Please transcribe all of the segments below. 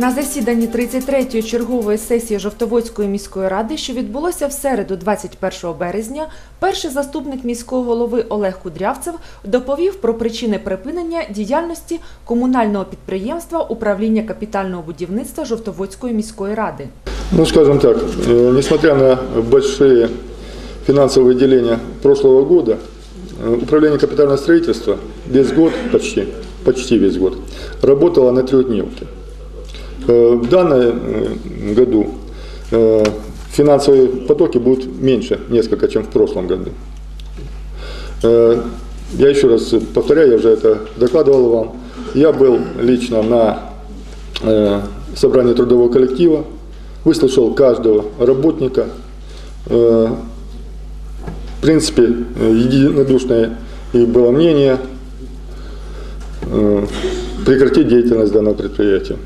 На засіданні 33-ї чергової сесії Жовтоводської міської ради, що відбулося в середу, 21 березня, перший заступник міського голови Олег Кудрявцев доповів про причини припинення діяльності комунального підприємства управління капітального будівництва Жовтоводської міської ради. Ну, скажем так, э, несмотря на большие финансовые выделения прошлого года, э, Управление капитального строительства весь год, почти, почти весь год, работало на трехдневке. Э, В данном э, году э, финансовые потоки будут меньше несколько, чем в прошлом году. Я еще раз повторяю, я уже это докладывал вам. Я был лично на собрании трудового коллектива, выслушал каждого работника. В принципе, единодушное и было мнение прекратить деятельность данного предприятия.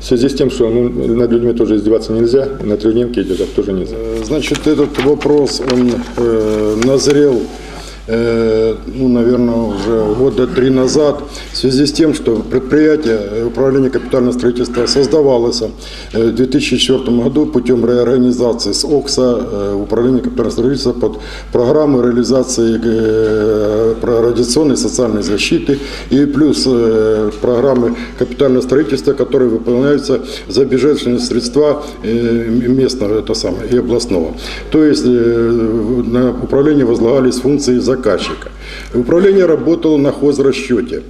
В связи с тем, что ну, над людьми тоже издеваться нельзя, на трехдневке держать тоже нельзя. Э, Значит, этот вопрос, он э, назрел, ну, наверное, уже года три назад, в связи с тем, что предприятие э, Управления капитального строительства создавалось э, в 2004 году путем реорганизации с ОКСа э, Управления капитального строительства под программу реализации э, радиационной социальной защиты и плюс э, программы капитального строительства, которые выполняются за бюджетные средства э, местного это самое, и областного. То есть э, на управление возлагались функции заказчика. Управление работало на хозрасчете.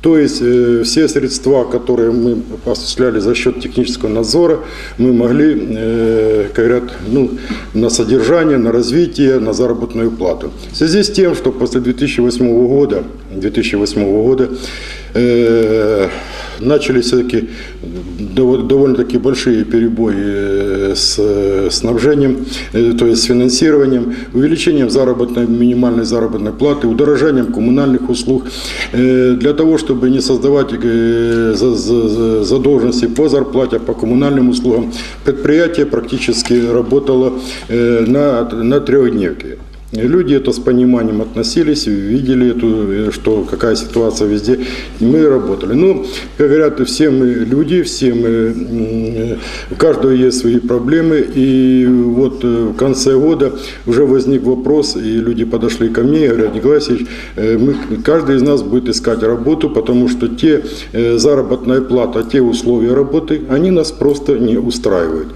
То есть э, все средства, которые мы осуществляли за счет технического надзора, мы могли, э, говорят, ну, на содержание, на развитие, на заработную плату. В связи с тем, что после 2008 года, 2008 года э, начались все-таки дов- довольно-таки большие перебои э, с э, снабжением, э, то есть с финансированием, увеличением заработной, минимальной заработной платы, удорожанием коммунальных услуг. Для того, чтобы не создавать за- за- за- задолженности по зарплате, по коммунальным услугам, предприятие практически работало на, на трехдневке. Люди это с пониманием относились, видели, эту, э, что какая ситуация везде, и мы работали. Ну, как говорят, все мы люди, все мы, м, у каждого есть свои проблемы, и вот э, в конце года уже возник вопрос, и люди подошли ко мне и говорят, Николай Васильевич, э, мы, каждый из нас будет искать работу, потому что те э, заработная плата, те условия работы, они нас просто не устраивают.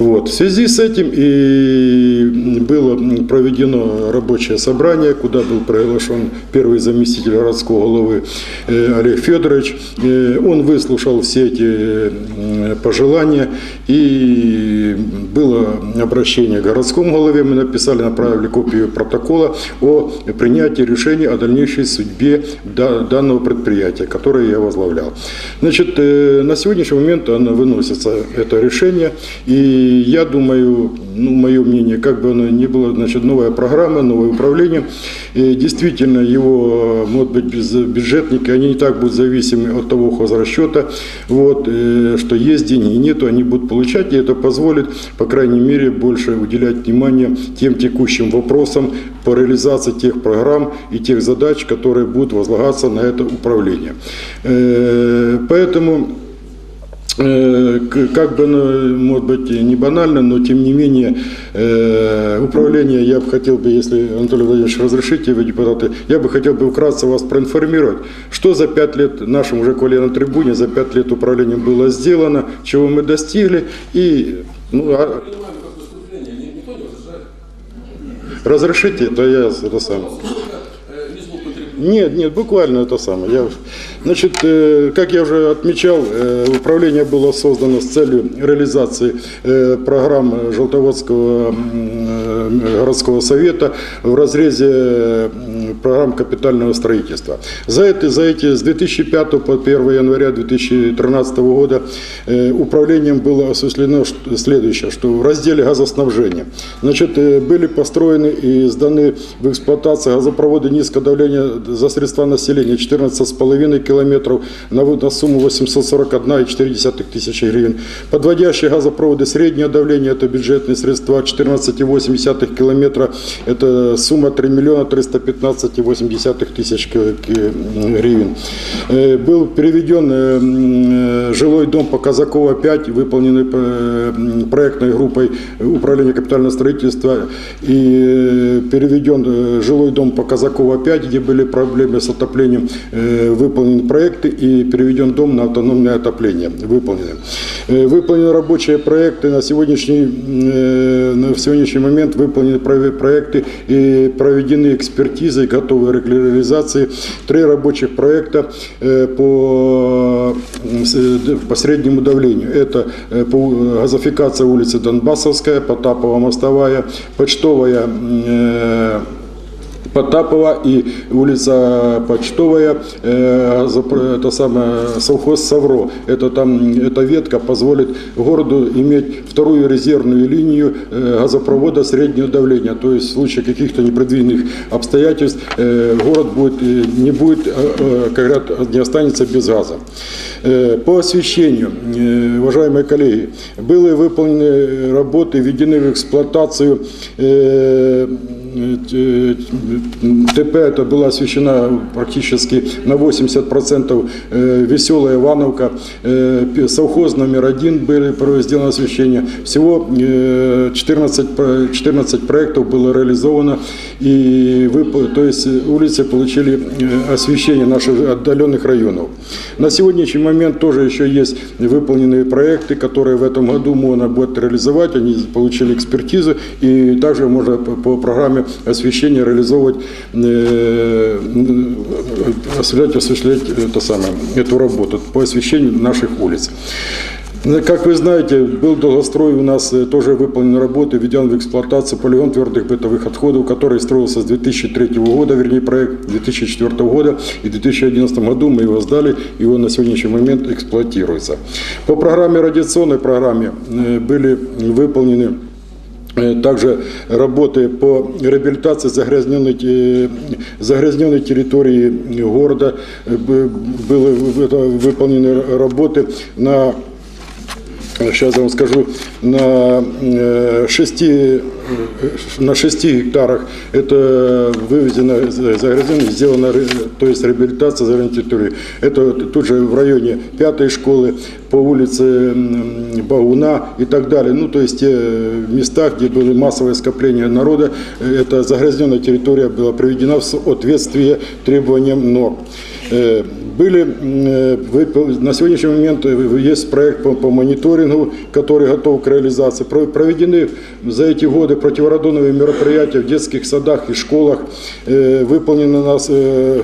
Вот. В связи с этим и было проведено рабочее собрание, куда был приглашен первый заместитель городского головы э, Олег Федорович. Э, Он выслушал все эти э, пожелания и было обращение к городскому голове. Мы написали, направили копию протокола о принятии решения о дальнейшей судьбе да- данного предприятия, которое я возглавлял. Значит, на сегодняшний момент оно выносится, это решение, и я думаю, ну, мое мнение, как бы оно ни было, значит, новая программа, новое управление, и действительно его, может быть, бюджетники, они не так будут зависимы от того хозрасчета, вот, э, что есть деньги, нету, они будут получать, и это позволит, по крайней мере, больше уделять внимание тем текущим вопросам по реализации тех программ и тех задач, которые будут возлагаться на это управление. Э, Поэтому как бы, может быть, не банально, но тем не менее э, управление я бы хотел бы, если Анатолий Владимирович разрешите, вы депутаты, я бы хотел бы вкратце вас проинформировать, что за пять лет нашим уже коллегам на трибуне, за пять лет управления было сделано, чего мы достигли и ну, а- разрешите, то я это сам. Э. Нет, нет, буквально это самое. Я, значит, э, как я уже отмечал, э, управление было создано с целью реализации э, программы Желтоводского городского совета в разрезе программ капитального строительства. За, это, за эти с 2005 по 1 января 2013 года управлением было осуществлено следующее, что в разделе газоснабжения значит, были построены и сданы в эксплуатацию газопроводы низкого давления за средства населения 14,5 километров вот- на сумму 841,4 тысячи гривен. Подводящие газопроводы среднего давления, это бюджетные средства 14,8 километра, это сумма 3 миллиона 315,8 тысяч гривен. Э, Был переведен э, э, жилой дом по Казакова 5, выполненный проектной группой управления капитального строительства и переведен жилой дом по Казакова 5, где были проблемы с отоплением, э, выполнены проекты и переведен дом на автономное отопление, выполнены. Э, Выполнены рабочие проекты на сегодняшний, э, на сегодняшний момент выполнены про- проекты и проведены экспертизы, готовы к реализации. Три рабочих проекта э, по, по среднему давлению. Это газификация улицы Донбассовская, Потапова мостовая, Почтовая Потапова и улица Почтовая, э, это самое, совхоз Савро. Это там, эта ветка позволит городу иметь вторую резервную линию э, газопровода среднего давления. То есть в случае каких-то непредвиденных обстоятельств э, город будет, э, не будет, э, как говорят, не останется без газа. По освещению, уважаемые коллеги, были выполнены работы, введены в эксплуатацию ТП это была освещена практически на 80% э, веселая Ивановка, э, совхоз номер один были сделано освещение. Всего э, 14, про- 14 проектов было реализовано, и вып- то есть э, улицы получили э, освещение наших отдаленных районов. На сегодняшний момент тоже еще есть выполненные проекты, которые в этом году можно будет реализовать. Они получили экспертизу, и также можно по, по программе освещения реализовывать, э, осуществлять, осуществлять это самое, эту работу по освещению наших улиц. Ну, Как вы знаете, был долгострой у нас э, тоже выполнены работы, введен в эксплуатацию полигон твердых бытовых отходов, который строился с 2003 года, вернее проект 2004 года, и в 2011 году мы его сдали, и он на сегодняшний момент эксплуатируется. По программе, радиационной программе э, были выполнены Э, Также работы по реабилитации загрязненной, те- загрязненной территории города. Э, б- Были в- это выполнены работы на Сейчас я вам скажу, на э, шести, э, на шести гектарах это вывезено загрязнение, сделана, то есть реабилитация загрязненной территории. Это тут же в районе пятой школы, по улице м, Багуна и так далее. Ну, то есть те места, где были массовые скопления народа, э, эта загрязненная территория была приведена в соответствие требованиям норм. Были э, на сегодняшний момент э, есть проект по, по мониторингу, который готов к реализации. Про- Проведены за эти годы противорадоновые мероприятия в детских садах и школах. Э, Выполнена нас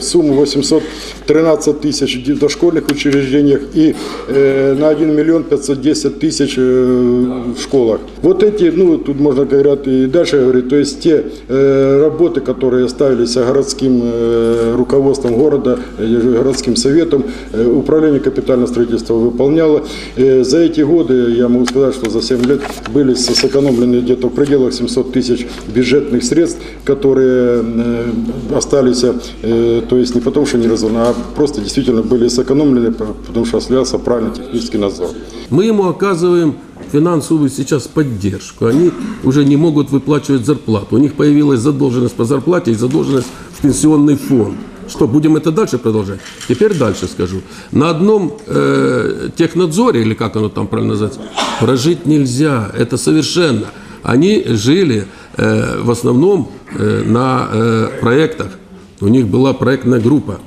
сумма 813 тысяч в дошкольных учреждениях и на 1 миллион 510 тысяч в школах. Вот эти, ну, тут можно говорить и дальше говорить, то есть те работы, которые ставились городским руководством города, э, советом, э, управление капитального строительства выполняло. Э, За эти годы, я могу сказать, что за 7 лет были сэкономлены где-то в пределах 700 тысяч бюджетных средств, которые э, остались, то есть не потому, что не разумно, а просто действительно были сэкономлены, потому что осуществлялся правильный технический надзор. Мы ему оказываем финансовую сейчас поддержку. Они уже не могут выплачивать зарплату. У них появилась задолженность по зарплате и задолженность в пенсионный фонд. Что, будем это дальше продолжать? Теперь дальше скажу. На одном э, технадзоре, или как оно там правильно называется, прожить нельзя. Это совершенно. Они жили э, в основном э, на э, проектах. У них была проектная группа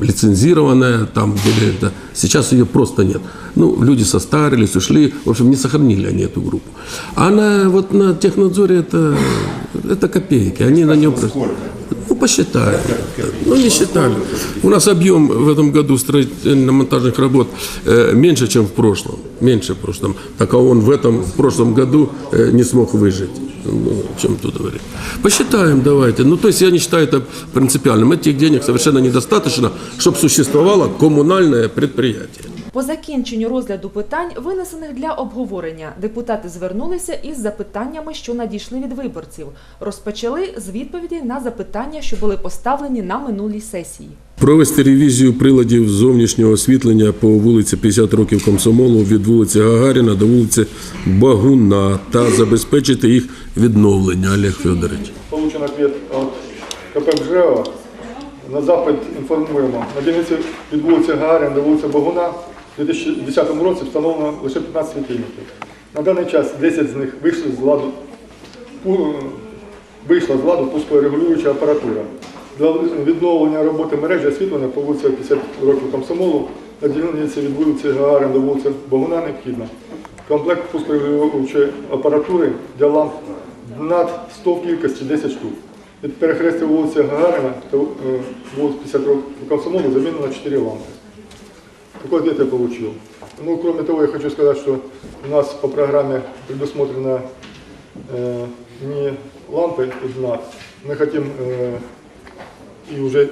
лицензированная, там были это. Сейчас ее просто нет. Ну, люди состарились, ушли, в общем, не сохранили они эту группу. А на, вот на технадзоре это, это копейки, они на нем... Ну, посчитали. Ну, не считали. У нас объем в этом году строительно-монтажных работ э, меньше, чем в прошлом. Меньше в прошлом. Так а он в этом, в прошлом году э, не смог выжить. Ну, о чем тут говорить? Посчитаем давайте. Ну, то есть я не считаю это принципиальным. Этих денег совершенно недостаточно, чтобы существовало коммунальное предприятие. По закінченню розгляду питань, винесених для обговорення, депутати звернулися із запитаннями, що надійшли від виборців. Розпочали з відповідей на запитання, що були поставлені на минулій сесії. Провести ревізію приладів зовнішнього освітлення по вулиці 50 років Комсомолу від вулиці Гагаріна до вулиці Багуна та забезпечити їх відновлення. Олег Федорович. Получен ответ от. На запит інформуємо. На дільниці від вулиці Гагаріна до вулиці Богуна у 2010 році встановлено лише 15 світильників. На даний час 10 з них вийшли з ладу, вийшла з ладу пускорегулююча апаратура. Для відновлення роботи мережі освітлення по вулиці 50 років Комсомолу на дільниці від вулиці Гагаріна до вулиці Богуна необхідно. Комплект пускорегулюючої апаратури для ламп над 100 в кількості 10 штук. Від перехрестя вулиці Гагарина та е, вулиці 50 років Комсомолу замінено 4 лампи. Такой ответ я получил. Ну, кроме того, я хочу сказать, что у нас по программе предусмотрено э, не лампы одна. Мы хотим, э, и уже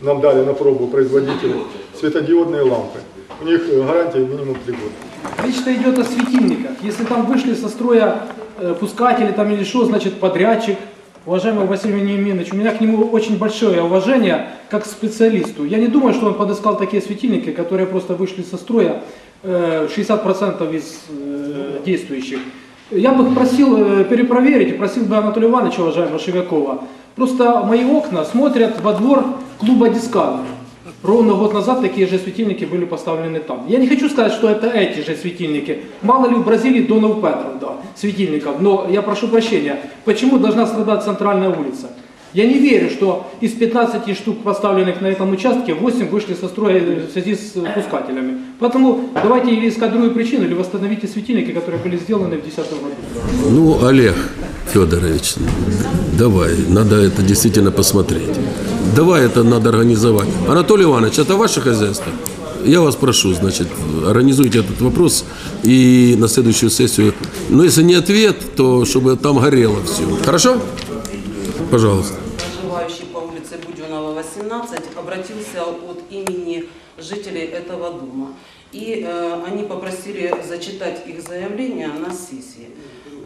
нам дали на пробу производители, светодиодные лампы. У них э, гарантия минимум 3 года. Речь-то идет о светильниках. Если там вышли со строя э, пускатели там или что, значит подрядчик. Уважаемый Василий Вениаминович, у меня к нему очень большое уважение как к специалисту. Я не думаю, что он подыскал такие светильники, которые просто вышли со строя, э, 60% из э, действующих. Я бы просил э, перепроверить, просил бы Анатолия Ивановича, уважаемого Шевякова, просто мои окна смотрят во двор клуба «Дискавер». Ровно год назад такие же светильники были поставлены там. Я не хочу сказать, что это эти же светильники. Мало ли в Бразилии Донов Петров, да, светильников. Но я прошу прощения, почему должна страдать центральная улица? Я не верю, что из 15 штук, поставленных на этом участке, 8 вышли со строя в связи с пускателями. Поэтому давайте или искать другую причину, или восстановите светильники, которые были сделаны в 2010 году. Ну, Олег Федорович, давай, надо это действительно посмотреть. Давай это надо организовать. Анатолий Иванович, это ваше хозяйство? Я вас прошу, значит, организуйте этот вопрос и на следующую сессию, ну, если не ответ, то чтобы там горело все. Хорошо? Пожалуйста. проживающий по улице Буденова, 18, обратился от имени жителей этого дома. И э, они попросили зачитать их заявление на сессии.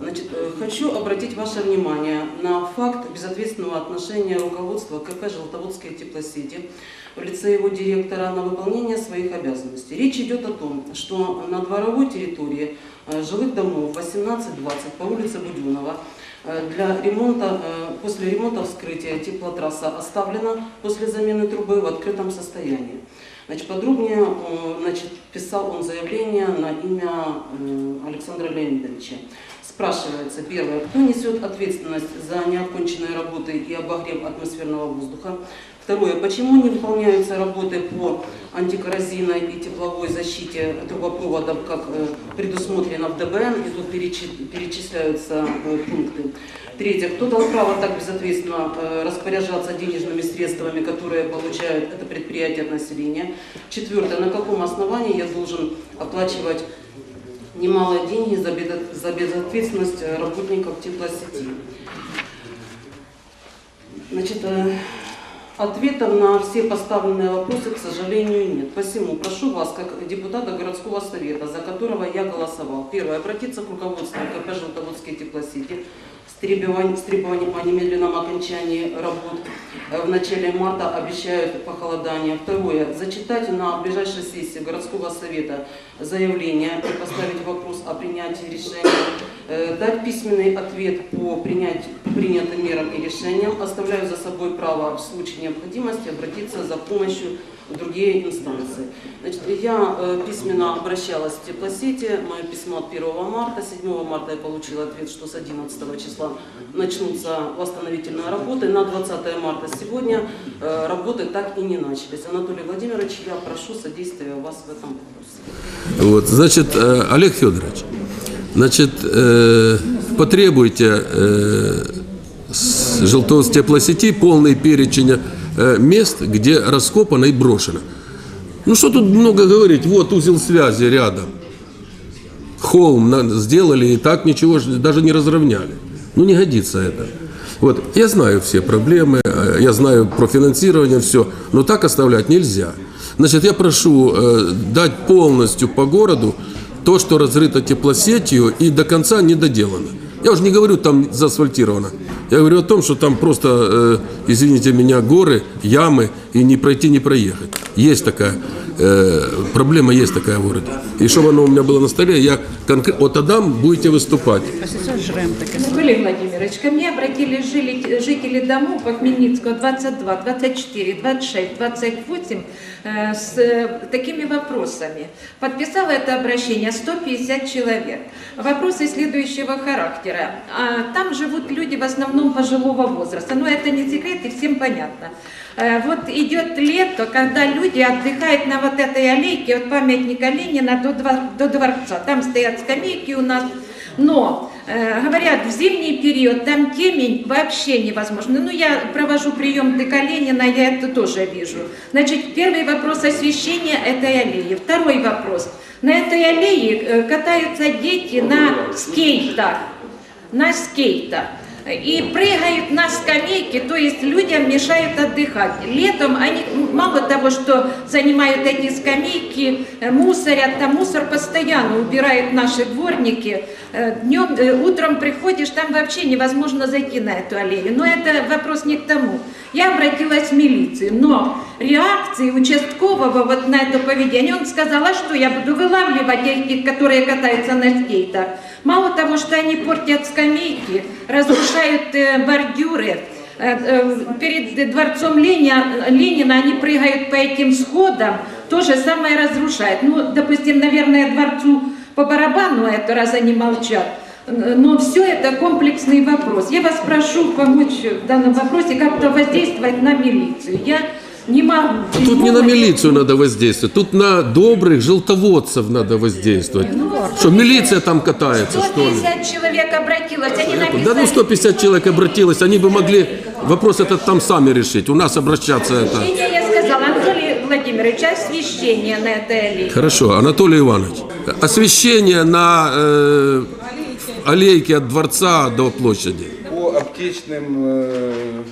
Значит, э, хочу обратить ваше внимание на факт безответственного отношения руководства КП «Желтоводские теплосети» в лице его директора на выполнение своих обязанностей. Речь идет о том, что на дворовой территории э, жилых домов 18-20 по улице Буденова Э, Для ремонта, после ремонта вскрытия теплотрасса оставлена после замены трубы в открытом состоянии. Значит, подробнее значит, писал он заявление на имя Александра Леонидовича. Спрашивается, первое, кто несет ответственность за неоконченные работы и обогрев атмосферного воздуха? Второе, почему не выполняются работы по антикоррозийной и тепловой защите трубопроводов, как э, предусмотрено в ДБН, и тут перечи- перечисляются э, пункты. Третье, кто дал право так безответственно э, распоряжаться денежными средствами, которые получают это предприятие от населения? Четвертое, на каком основании я должен оплачивать немалые деньги за, безответственность э, работников теплосети? Значит, э, ответов на все поставленные вопросы, к сожалению, нет. Посему прошу вас, как депутата городского совета, за которого я голосовал, первое, обратиться к руководству КП «Желтоводские теплосети» с требованием, требованием о немедленном окончании работ. Э, В начале марта обещают похолодание. Второе, зачитать на ближайшей сессии городского совета заявление и поставить вопрос о принятии решения Э, дать письменный ответ по принять, принятым мерам и решениям. Оставляю за собой право в случае необходимости обратиться за помощью в другие инстанции. Значит, я э, письменно обращалась в теплосети, мое письмо от 1 марта, 7 марта я получила ответ, что с 11 числа начнутся восстановительные работы. На 20 марта сегодня э, работы так и не начались. Анатолий Владимирович, я прошу содействия вас в этом вопросе. Вот, значит, э, Олег Федорович, значит, потребуйте с Желтовстеплосети полный перечень э, мест, где раскопано и брошено. Ну что тут много говорить, вот узел связи рядом. Холм сделали и так ничего даже не разровняли. Ну не годится это. Вот, я знаю все проблемы, э, я знаю про финансирование, все, но так оставлять нельзя. Значит, я прошу э, дать полностью по городу то, что разрыто теплосетью и до конца не доделано. Я уже не говорю там заасфальтировано. Я говорю о том, что там просто, э, извините меня, горы, ямы и не пройти, не проехать. Есть такая э, проблема, есть такая в городе. И чтобы оно у меня было на столе, я конкретно, вот тогда будете выступать. Анатолий Владимирович, ко мне обратились жили- жители домов по Хмельницкого 22, 24, 26, 28 э, с э, такими вопросами. Подписало это обращение 150 человек. Вопросы следующего характера. А, Там живут люди в основном пожилого возраста, но это не секрет и всем понятно. Э, Вот идет лето, когда люди отдыхают на вот этой аллейке от памятника Ленина до, до дворца. Там стоят скамейки у нас. Но, э, говорят, в зимний период там темень вообще невозможно. Ну, я провожу прием ДК Ленина, я это тоже вижу. Значит, первый вопрос освещения этой аллеи. Второй вопрос. На этой аллее э, катаются дети на скейтах. На скейтах. И прыгают на скамейке, то есть людям мешают отдыхать. Летом они мало того, что занимают эти скамейки, э, мусорят, там мусор постоянно убирают наши дворники. Э, Днем, э, утром приходишь, там вообще невозможно зайти на эту аллею. Но это вопрос не к тому. Я обратилась в милицию, но реакции участкового вот на это поведение, он сказал, а что я буду вылавливать этих, которые катаются на скейтах. Мало того, что они портят скамейки, разрушают э, бордюры, э, э, перед дворцом Ленина, Ленина они прыгают по этим сходам, то же самое разрушают. Ну, допустим, наверное, дворцу по барабану это, раз они молчат. Но все это комплексный вопрос. Я вас прошу помочь в данном вопросе как-то воздействовать на милицию. Я не могу. Тут не на милицию надо воздействовать, тут на добрых желтоводцев надо воздействовать. Что, милиция там катается, что ли? 150 человек обратилось, они написали... Да ну 150 человек обратилось, они бы могли вопрос этот там сами решить. У нас обращаться это... Я сказала, Анатолий Владимирович, освещение на этой. Хорошо, Анатолий Иванович. Освещение на э, аллейке от дворца до площади. По аптечным э,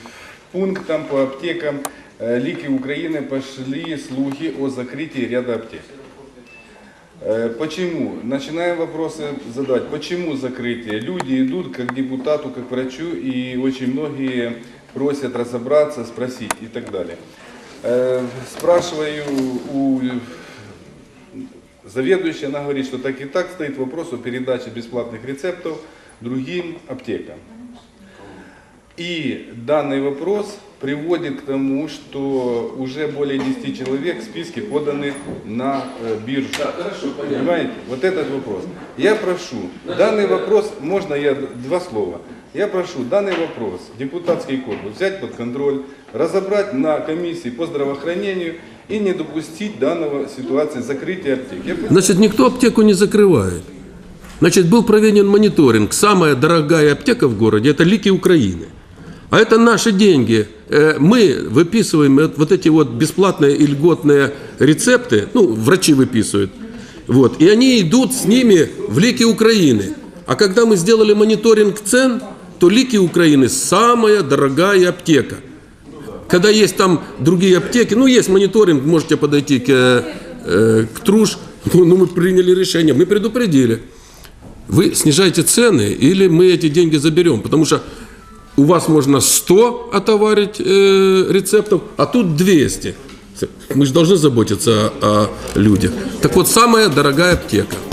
пунктам, по аптекам Лики Украины пошли слухи о закрытии ряда аптек. Почему? Начинаем вопросы задавать. Почему закрытие? Люди идут как депутату, как врачу, и очень многие просят разобраться, спросить и так далее. Э, Спрашиваю у заведующей, она говорит, что так и так стоит вопрос о передаче бесплатных рецептов другим аптекам. И данный вопрос приводит к тому, что уже более 10 человек в списке поданы на э, биржу. Понимаете? Вот этот вопрос. Я прошу, данный вопрос, можно я два слова? Я прошу данный вопрос, депутатский корпус, взять под контроль, разобрать на комиссии по здравоохранению и не допустить данного ситуации закрытия аптек. Я Значит, никто аптеку не закрывает. Значит, был проведен мониторинг. Самая дорогая аптека в городе – это Лики Украины. А это наши деньги. Э, Мы выписываем вот эти вот бесплатные и льготные рецепты, ну, врачи выписывают, вот, и они идут с ними в Лики Украины. А когда мы сделали мониторинг цен, то Лики Украины – самая дорогая аптека. Когда есть там другие аптеки, ну, есть мониторинг, можете подойти к, э, э, к Труш, ну, мы приняли решение, мы предупредили. Вы снижаете цены или мы эти деньги заберем, потому что у вас можно 100 отоварить э, рецептов, а тут 200. Мы же должны заботиться о, о людях. Так вот, самая дорогая аптека –